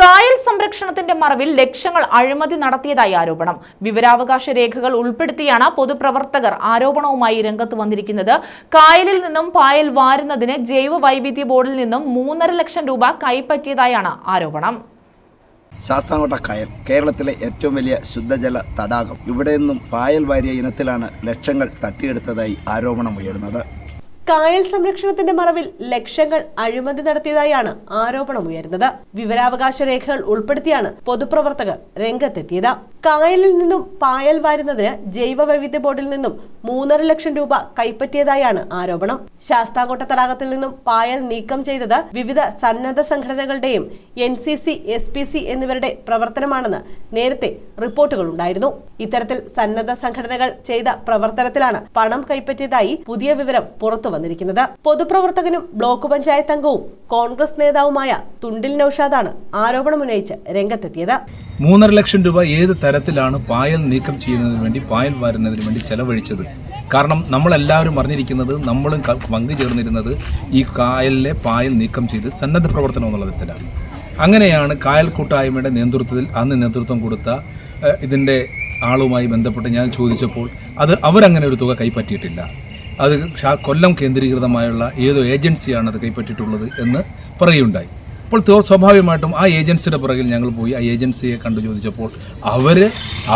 കായൽ സംരക്ഷണത്തിന്റെ മറവിൽ ലക്ഷങ്ങൾ അഴിമതി നടത്തിയതായി ആരോപണം. വിവരാവകാശ രേഖകൾ ഉൾപ്പെടുത്തിയാണ് പൊതുപ്രവർത്തകർ ആരോപണവുമായി രംഗത്ത് വന്നിരിക്കുന്നത്. കായലിൽ നിന്നും പായൽ വാരുന്നതിന് ജൈവ വൈവിധ്യ ബോർഡിൽ നിന്നും മൂന്നര ലക്ഷം രൂപ കൈപ്പറ്റിയതായാണ് ആരോപണം. ശാസ്താംകോട്ട കായൽ കേരളത്തിലെ ഏറ്റവും വലിയ ശുദ്ധജല തടാകം. ഇവിടെ നിന്നും പായൽ വാരിയ ഇനത്തിലാണ് ലക്ഷങ്ങൾ തട്ടിയെടുത്തതായി ആരോപണമുയർന്നത് കായൽ സംരക്ഷണത്തിന്റെ മറവിൽ ലക്ഷങ്ങൾ അഴിമതി നടത്തിയതായാണ് ആരോപണമുയരുന്നത്. വിവരാവകാശ രേഖകൾ ഉൾപ്പെടുത്തിയാണ് പൊതുപ്രവർത്തകർ രംഗത്തെത്തിയത്. കായലിൽ നിന്നും പായൽ വാരുന്നതിന് ജൈവ വൈവിധ്യ ബോർഡിൽ നിന്നും മൂന്നര ലക്ഷം രൂപ കൈപ്പറ്റിയതായാണ് ആരോപണം. ശാസ്താകോട്ട തടാകത്തിൽ നിന്നും പായൽ നീക്കം ചെയ്തത് വിവിധ സന്നദ്ധ സംഘടനകളുടെയും N C C S P C എന്നിവരുടെ പ്രവർത്തനമാണെന്ന് നേരത്തെ റിപ്പോർട്ടുകൾ ഉണ്ടായിരുന്നു ഇത്തരത്തിൽ സന്നദ്ധ സംഘടനകൾ ചെയ്ത പ്രവർത്തനത്തിലാണ് പണം കൈപ്പറ്റിയതായി പുതിയ വിവരം പുറത്തു വന്നിരിക്കുന്നത്. പൊതുപ്രവർത്തകനും ബ്ലോക്ക് പഞ്ചായത്ത് അംഗവും കോൺഗ്രസ് നേതാവുമായ തുണ്ടിൽ നൌഷാദാണ് ആരോപണമുന്നയിച്ച് രംഗത്തെത്തിയത്. മൂന്നര ലക്ഷം രൂപ ഏത് തരത്തിലാണ് പായൽ നീക്കം ചെയ്യുന്നതിന് വേണ്ടി പായൽ വാരുന്നതിന് വേണ്ടി ചെലവഴിച്ചത്. കാരണം നമ്മളെല്ലാവരും അറിഞ്ഞിരിക്കുന്നത് നമ്മളും പങ്കു പങ്കുചേർന്നിരുന്നത് ഈ കായലിലെ പായൽ നീക്കം ചെയ്ത് സന്നദ്ധ പ്രവർത്തനം എന്നുള്ള വിധത്തിലാണ്. അങ്ങനെയാണ് കായൽ കൂട്ടായ്മയുടെ നേതൃത്വത്തിൽ അന്ന് നേതൃത്വം കൊടുത്ത ഇതിന്റെ ആളുമായി ബന്ധപ്പെട്ട് ഞാൻ ചോദിച്ചപ്പോൾ അത് അവരങ്ങനെ ഒരു തുക കൈപ്പറ്റിയിട്ടില്ല. അത് കൊല്ലം കേന്ദ്രീകൃതമായുള്ള ഏതോ ഏജൻസിയാണ് അത് കൈപ്പറ്റിയിട്ടുള്ളത് എന്ന് പറയുകയുണ്ടായി. അപ്പോൾ സ്വാഭാവികമായിട്ടും ആ ഏജൻസിയുടെ പുറകിൽ ഞങ്ങൾ പോയി. ആ ഏജൻസിയെ കണ്ടു ചോദിച്ചപ്പോൾ അവർ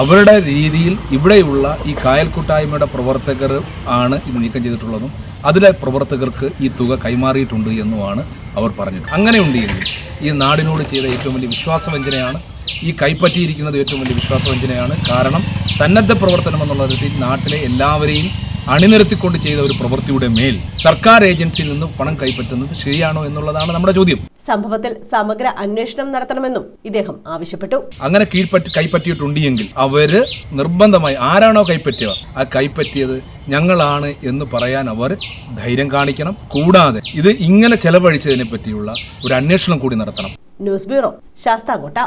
അവരുടെ രീതിയിൽ ഇവിടെയുള്ള ഈ കായൽ കൂട്ടായ്മയുടെ പ്രവർത്തകർ ആണ് ഇത് നീക്കം ചെയ്തിട്ടുള്ളതും അതിലെ പ്രവർത്തകർക്ക് ഈ തുക കൈമാറിയിട്ടുണ്ട് എന്നുമാണ് അവർ പറഞ്ഞത്. അങ്ങനെ ഉണ്ടെങ്കിൽ ഈ നാടിനോട് ചെയ്ത ഏറ്റവും വലിയ വിശ്വാസവഞ്ചനയാണ് ഈ കൈപ്പറ്റിയിരിക്കുന്നത് ഏറ്റവും വലിയ വിശ്വാസവഞ്ചനയാണ് കാരണം സന്നദ്ധ പ്രവർത്തനം എന്നുള്ള രീതിയിൽ നാട്ടിലെ എല്ലാവരെയും അണിനിരത്തിക്കൊണ്ട് ചെയ്ത ഒരു പ്രവൃത്തിയുടെ മേൽ സർക്കാർ ഏജൻസിയിൽ നിന്ന് പണം കൈപ്പറ്റുന്നത് ശരിയാണോ എന്നുള്ളതാണ് നമ്മുടെ ചോദ്യം. സംഭവത്തിൽ സമഗ്ര അന്വേഷണം നടത്തണമെന്നും ഇദ്ദേഹം ആവശ്യപ്പെട്ടു. അങ്ങനെ കീഴ്പറ്റി കൈപ്പറ്റിയിട്ടുണ്ടെങ്കിൽ അവർ നിർബന്ധമായി ആരാണോ കൈപ്പറ്റിയവർ ആ കൈപ്പറ്റിയത് ഞങ്ങളാണ് എന്ന് പറയാൻ അവർ ധൈര്യം കാണിക്കണം. കൂടാതെ ഇത് ഇങ്ങനെ ചെലവഴിച്ചതിനെ പറ്റിയുള്ള ഒരു അന്വേഷണം കൂടി നടത്തണം. News bureau Sasthamkotta.